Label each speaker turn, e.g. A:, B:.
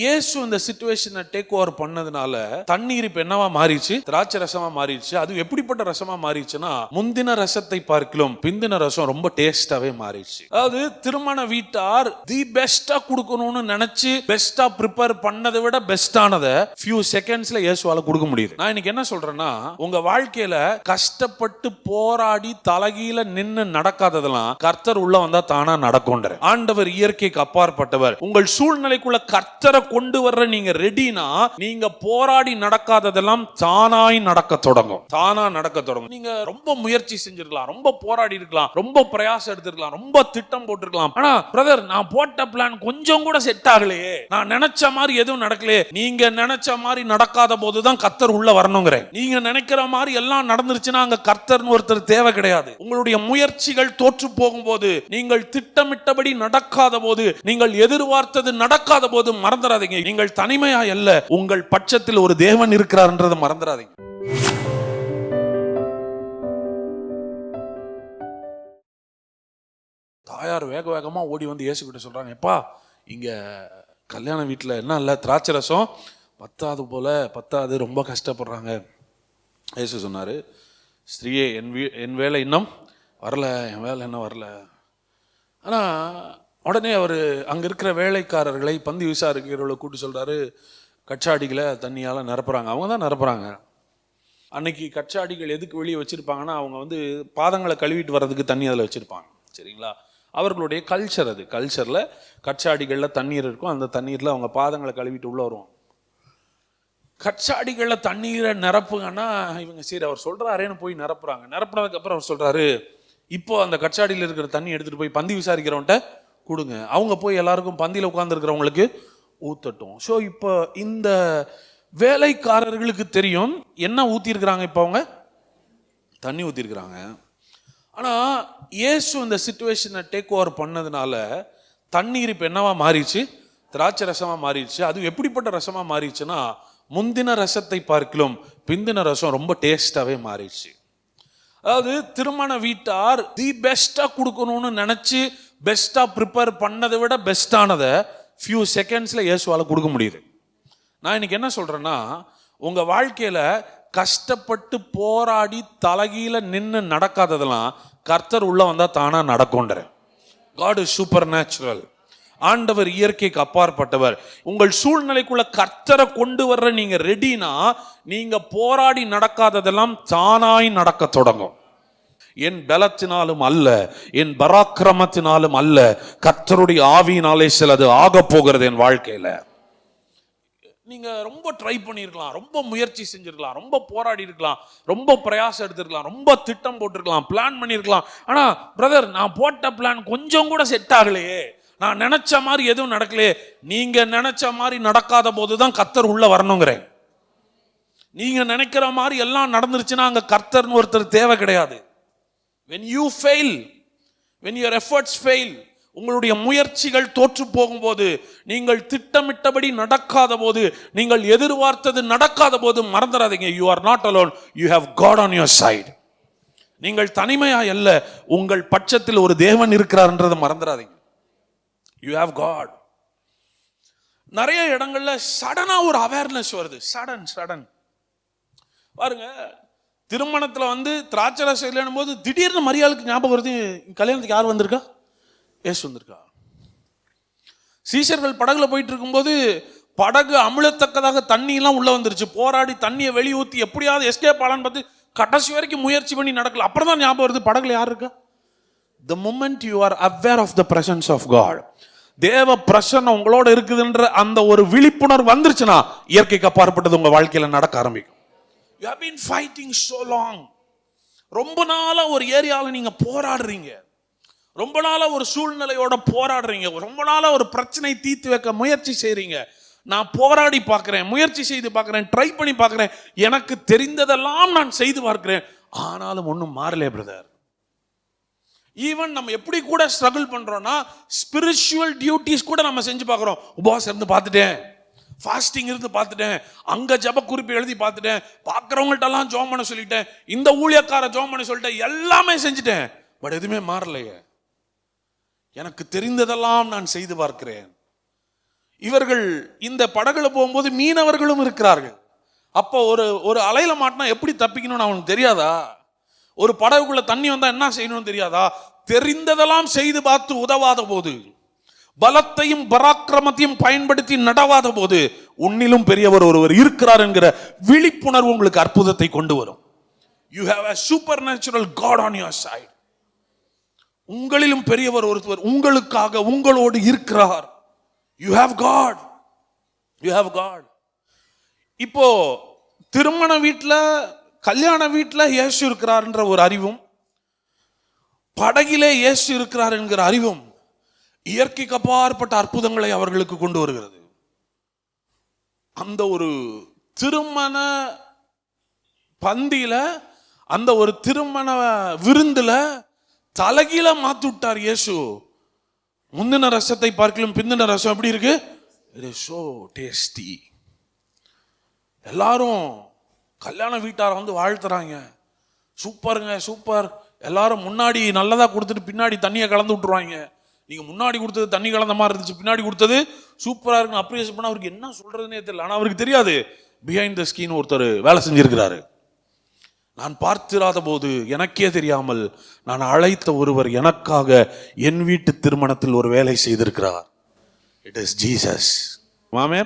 A: இயேசு இந்த சுச்சுவேஷனை டேக் ஓவர் பண்ணதுனால தண்ணீர் இப்ப என்னவா மாறிடுச்சு? திராட்சை ரசமா மாறிடுச்சு. அது எப்படிப்பட்ட ரசமா மாறிடுச்சுன்னா முந்தின ரசத்தை பார்க்கலாம் பிந்தின ரசம் ரொம்ப டேஸ்டாவே மாறிடுச்சு. அதாவது திருமண வீட்டார் தி பெஸ்டா கொடுக்கணும்னு நினைச்சு பெஸ்டா ப்ரிப்பேர் பண்ணதை விட பெஸ்டானதை ஃபியூ செகண்ட்ஸ்ல இயேசுவால கொடுக்க முடியுது. நான் இன்னைக்கு என்ன சொல்றேன்னா உங்க வாழ்க்கையில கஷ்டப்பட்டு போராடி தலகீழ நின்னு நடக்காததெல்லாம் கர்த்தர் உள்ள வந்தா தானா நடக்கும்ன்ற ஆண்டவர் இயற்கைக்கு அப்பாற்பட்டவர். உங்கள் சூழ்நிலைக்குள்ள கர்த்தரை கொண்டு வர்ற நீங்க ரெடினா நீங்க போராடி நடக்காததெல்லாம் தானாய் நடக்க தொடங்கும். தானா நடக்க தொடங்கும். நீங்க ரொம்ப முயற்சி செஞ்சிருக்கலாம் ரொம்ப போராடி இருக்கலாம் ரொம்ப பிரயாசம் எடுத்திருக்கலாம் ரொம்ப திட்டம் போட்டிருக்கலாம். ஆனா பிரதர் நான் போட்ட பிளான் கொஞ்சம் கூட செட் ஆகலையே. நான் நினைச்ச மாதிரி எதுவும் நடக்கலையே. நீங்க நினைச்ச மாதிரி நடக்காத போதுதான் கர்த்தர் உள்ள வரணுங்கிறேன். நீங்க நினைக்கிற மாதிரி எல்லாம் நடந்துருச்சுன்னா அங்க கர்த்தர்னு ஒருத்தர் தேவை கிடையாது. உங்களுடைய முயற்சிகள் தோற்று போகும்போது நீங்கள் திட்டமிட்டபடி நடக்காத போது நீங்கள் எதிர்பார்த்தது நடக்காத போது மறந்துடாதீங்க. நீங்கள் தனிமையா அல்ல உங்கள் பட்சத்தில் ஒரு தேவன் இருக்கிறார்ன்றதை மறந்துடாதீங்க. தாயார் வேக வேகமா ஓடி வந்து இயேசு கிட்ட சொல்றாங்க எப்பா இங்க கல்யாண வீட்டில் என்ன இல்லை? திராட்சை ரசம் பத்தாது போல பத்தாது ரொம்ப கஷ்டப்படுறாங்க. இயேசு சொன்னாரு ஸ்திரீயே என் வீ என் வேலை இன்னும் வரல என் வேலை இன்னும் வரல. ஆனா உடனே அவர் அங்கே இருக்கிற வேலைக்காரர்களை பந்தி விசாரிக்கிறவர்களை கூட்டு சொல்கிறாரு கச்சாடிகளை தண்ணியால் நிரப்புறாங்க. அவங்க தான் நிரப்புறாங்க. அன்னைக்கு கச்சாடிகள் எதுக்கு வெளியே வச்சுருப்பாங்கன்னா அவங்க வந்து பாதங்களை கழுவிட்டு வர்றதுக்கு தண்ணி அதில் வச்சுருப்பாங்க. சரிங்களா? அவர்களுடைய கல்ச்சர் அது. கல்ச்சரில் கச்சாடிகளில் தண்ணீர் இருக்கும். அந்த தண்ணீரில் அவங்க பாதங்களை கழுவிட்டு உள்ள வருவாங்க. கச்சாடிகளில் தண்ணீரை நிரப்புங்கன்னா இவங்க சரி அவர் சொல்கிறாரேன்னு போய் நிரப்புறாங்க. நிரப்புனதுக்கப்புறம் அவர் சொல்கிறாரு இப்போ அந்த கச்சாடியில் இருக்கிற தண்ணி எடுத்துகிட்டு போய் பந்தி விசாரிக்கிறவன்ட்ட கொடுங்க. அவங்க போய் எல்லாருக்கும் பந்தியில் உட்காந்துருக்கிறவங்களுக்கு ஊத்தட்டும். ஸோ இப்போ இந்த வேலைக்காரர்களுக்கு தெரியும் என்ன ஊற்றிருக்கிறாங்க இப்போ அவங்க? தண்ணி ஊற்றிருக்கிறாங்க ஆனால் இயேசு இந்த சுச்சுவேஷனை டேக் ஓவர் பண்ணதுனால தண்ணீர் இப்போ என்னவா மாறிடுச்சு? திராட்சை ரசமாக மாறிடுச்சு. அது எப்படிப்பட்ட ரசமாக மாறிடுச்சுன்னா முந்தின ரசத்தை பார்க்கலாம் பிந்தின ரசம் ரொம்ப டேஸ்டாகவே மாறிடுச்சு. அதாவது திருமண வீட்டார் தி பெஸ்ட்டாக கொடுக்கணும்னு நினச்சி பெஸ்ட்டாக ப்ரிப்பேர் பண்ணதை விட பெஸ்ட்டானதை ஃபியூ செகண்ட்ஸில் இயேசுவால் கொடுக்க முடியுது. நான் இன்னைக்கு என்ன சொல்கிறேன்னா உங்கள் வாழ்க்கையில் கஷ்டப்பட்டு போராடி தலகியில் நின்று நடக்காததெல்லாம் கர்த்தர் உள்ளே வந்தால் தானாக நடக்கும்ன்றேன் காட் இஸ் சூப்பர் நேச்சுரல் ஆண்டவர் இயற்கைக்கு அப்பாற்பட்டவர். உங்கள் சூழ்நிலைக்குள்ள கர்த்தரை கொண்டு வர்ற நீங்கள் ரெடினா நீங்கள் போராடி நடக்காததெல்லாம் தானாய் நடக்க தொடங்கும். என் பலத்தினாலும் அல்ல என் பராக்கிரமத்தினாலும் அல்ல கர்த்தருடைய ஆவியினாலே சிலது ஆக போகிறது என் வாழ்க்கையில். நீங்கள் ரொம்ப ட்ரை பண்ணியிருக்கலாம் ரொம்ப முயற்சி செஞ்சுருக்கலாம் ரொம்ப போராடி இருக்கலாம் ரொம்ப பிரயாசம் எடுத்திருக்கலாம் ரொம்ப திட்டம் போட்டிருக்கலாம் பிளான் பண்ணியிருக்கலாம் ஆனால் பிரதர் நான் போட்ட பிளான் கொஞ்சம் கூட செட் ஆகலையே. நான் நினச்ச மாதிரி எதுவும் நடக்கலையே. நீங்கள் நினச்ச மாதிரி நடக்காத போது தான் கர்த்தர் உள்ளே வரணுங்கிறேன். நீங்கள் நினைக்கிற மாதிரி எல்லாம் நடந்துருச்சுன்னா அங்கே கர்த்தர்னு ஒருத்தர் தேவை கிடையாது. When you fail when your efforts fail உங்களுடைய முயற்சிகள் தோற்று போகும்போது நீங்கள் திட்டமிட்டபடி நடக்காத போது நீங்கள் எதிர்பார்த்தது நடக்காத போது மறந்துடாதீங்க you are not alone you have God on your side நீங்கள் தனிமையா அல்ல உங்கள் பட்சத்தில் ஒரு தேவன் இருக்கிறார்ன்றதை மறந்துடாதீங்க யூ ஹாவ் காட் நிறைய இடங்கள்ல சடனா ஒரு அவேர்னஸ் வருது. சடன் சடன் பாருங்க திருமணத்தில் வந்து திராட்சை ரசம் இல்லைன்னும் போது திடீர்னு மரியாளுக்கு ஞாபகம் வருது கல்யாணத்துக்கு யார் வந்திருக்கா? ஏசு வந்திருக்கா. சீசர்கள் படகுல போயிட்டு இருக்கும்போது படகு அமிழத்தக்கதாக தண்ணியெல்லாம் உள்ளே வந்துருச்சு. போராடி தண்ணியை வெளியே ஊத்தி எப்படியாவது எஸ்கேப் ஆலான்னு பார்த்து கடைசி வரைக்கும் முயற்சி பண்ணி நடக்கல. அப்புறம் தான் ஞாபகம் வருது படகுல யார் இருக்கா? The moment you are aware of the presence of God தேவ பிரசன்னம் உங்களோட இருக்குதுன்ற அந்த ஒரு விழிப்புணர்வு வந்துருச்சுன்னா இயற்கைக்கு அப்பாற்பட்டது உங்கள் வாழ்க்கையில் நடக்க ஆரம்பிக்கும். You have been fighting so long ரொம்ப நாளாக ஒரு ஏரியாவில் நீங்கள் போராடுறீங்க. ரொம்ப நாளாக ஒரு சூழ்நிலையோட போராடுறீங்க. ரொம்ப நாளாக ஒரு பிரச்சனை தீர்த்து வைக்க முயற்சி செய்கிறீங்க நான் போராடி பார்க்குறேன் முயற்சி செய்து பார்க்குறேன் ட்ரை பண்ணி பார்க்குறேன். எனக்கு தெரிந்ததெல்லாம் நான் செய்து பார்க்குறேன். ஆனாலும் ஒன்றும் மாறலே பிரதர் ஈவன் நம்ம எப்படி கூட ஸ்ட்ரகிள் பண்ணுறோன்னா ஸ்பிரிச்சுவல் டியூட்டிஸ் கூட நம்ம செஞ்சு பார்க்குறோம். உபவாசம் இருந்து பார்த்துட்டேன். ஃபாஸ்டிங் இருந்து பார்த்துட்டேன். அங்கே ஜப குறிப்பு எழுதி பார்த்துட்டேன். பார்க்குறவங்கள்ட்டெல்லாம் ஜோம் பண்ண சொல்லிட்டேன். இந்த ஊழியக்கார ஜோம் பண்ண சொல்லிட்டேன். எல்லாமே செஞ்சுட்டேன். பட் எதுவுமே மாறலையே. எனக்கு தெரிந்ததெல்லாம் நான் செய்து பார்க்கிறேன். இவர்கள் இந்த படகுல போகும்போது மீனவர்களும் இருக்கிறார்கள். அப்போ ஒரு ஒரு அலையில மாட்டினா எப்படி தப்பிக்கணும்னு அவனுக்கு தெரியாதா? ஒரு படகுக்குள்ள தண்ணி வந்தா என்ன செய்யணும்னு தெரியாதா? தெரிந்ததெல்லாம் செய்து பார்த்து உதவாத போது பலத்தையும் பராக்கிரமத்தையும் பயன்படுத்தி நடவாத போது உன்னிலும் பெரியவர் ஒருவர் இருக்கிறார் என்கிற விழிப்புணர்வு உங்களுக்கு அற்புதத்தை கொண்டு வரும். You have a supernatural God on your side உங்களிலும் பெரியவர் ஒருத்தவர் உங்களுக்காக உங்களோடு இருக்கிறார். You have God you have God இப்போ திருமண வீட்டில் கல்யாண வீட்டில் இயேசு இருக்கிறார்ன்ற ஒரு அறிவும் படகிலே இயேசு இருக்கிறார் என்கிற அறிவும் இயற்கைக்கு அப்பாற்பட்ட அற்புதங்களை அவர்களுக்கு கொண்டு வருகிறது. அந்த ஒரு திருமண பந்தியில அந்த ஒரு திருமண விருந்தில் தலைகீழ மாற்றி விட்டார் இயேசு. முந்தின ரசத்தை பார்க்கலும் பிந்தின ரசம் எப்படி இருக்கு? ஸோ டேஸ்டி எல்லாரும் கல்யாண வீட்டாரை வந்து வாழ்த்துறாங்க. சூப்பருங்க சூப்பர். எல்லாரும் முன்னாடி நல்லதா கொடுத்துட்டு பின்னாடி தண்ணியை கலந்து விட்டுருவாங்க. நீங்கள் முன்னாடி கொடுத்தது தண்ணி கலந்த மாதிரி இருந்துச்சு பின்னாடி கொடுத்தது சூப்பராக இருக்குன்னு அப்ரிசியேட் பண்ண அவருக்கு என்ன சொல்கிறதுனே தெரியல. ஆனால் அவருக்கு தெரியாது. பிஹைண்ட் த ஸ்கீன் ஒருத்தர் வேலை செஞ்சுருக்கிறாரு. நான் பார்த்திராத போது எனக்கே தெரியாமல் நான் அழைத்த ஒருவர் எனக்காக என் வீட்டு திருமணத்தில் ஒரு வேலை செய்திருக்கிறார். இட் இஸ் ஜீசஸ் மாமே?